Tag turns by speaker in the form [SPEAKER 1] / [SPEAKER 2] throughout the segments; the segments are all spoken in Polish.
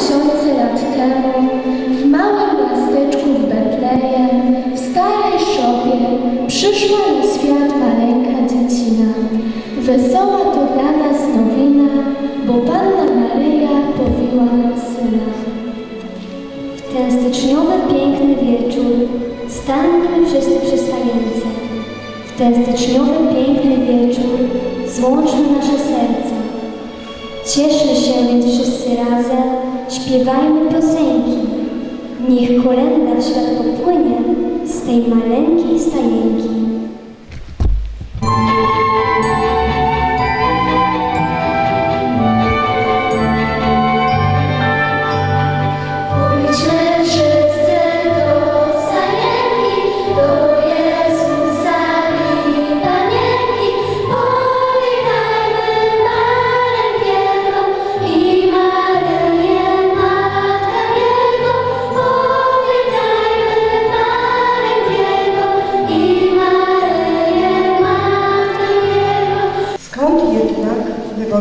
[SPEAKER 1] tysiące lat temu w małym miasteczku w Betlejem, w starej szopie, przyszła na świat maleńka dziecina. Wesoła to dla nas nowina, bo Panna Maryja powiła nam syna.
[SPEAKER 2] W ten styczniowy piękny wieczór stańmy wszyscy przy stajence. W ten styczniowy piękny wieczór złączmy nasze serca. Cieszmy się więc wszyscy razem, śpiewajmy piosenki. Niech kolenda w świat popłynie z tej maleńkiej stajenki.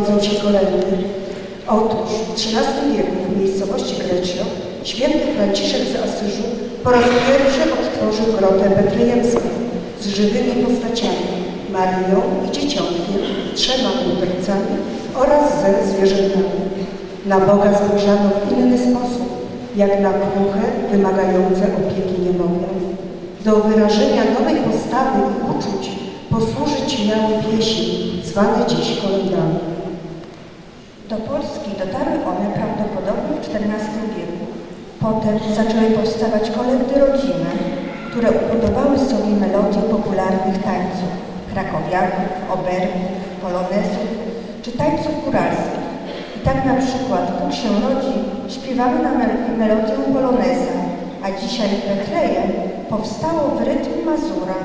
[SPEAKER 3] Wywodzą się kolendy? Otóż w XIII wieku w miejscowości Grecjo święty Franciszek z Asyżu po raz pierwszy odtworzył grotę betlejemską z żywymi postaciami, Maryją i Dzieciątkiem, trzema mędrcami oraz ze zwierzętami. Na Boga spojrzano w inny sposób, jak na kruche, wymagające opieki niemowlę. Do wyrażenia nowej postawy i uczuć posłużyć miały pieśni, zwane dziś
[SPEAKER 4] dotarły one prawdopodobnie w XIV wieku. Potem zaczęły powstawać kolendy rodzinne, które upodobały sobie melodie popularnych tańców krakowiaków, oberków, polonezów czy tańców góralskich. I tak na przykład Bóg się rodzi śpiewamy na mel- melodię poloneza, a dzisiaj w Betlejem powstało w rytmie Mazura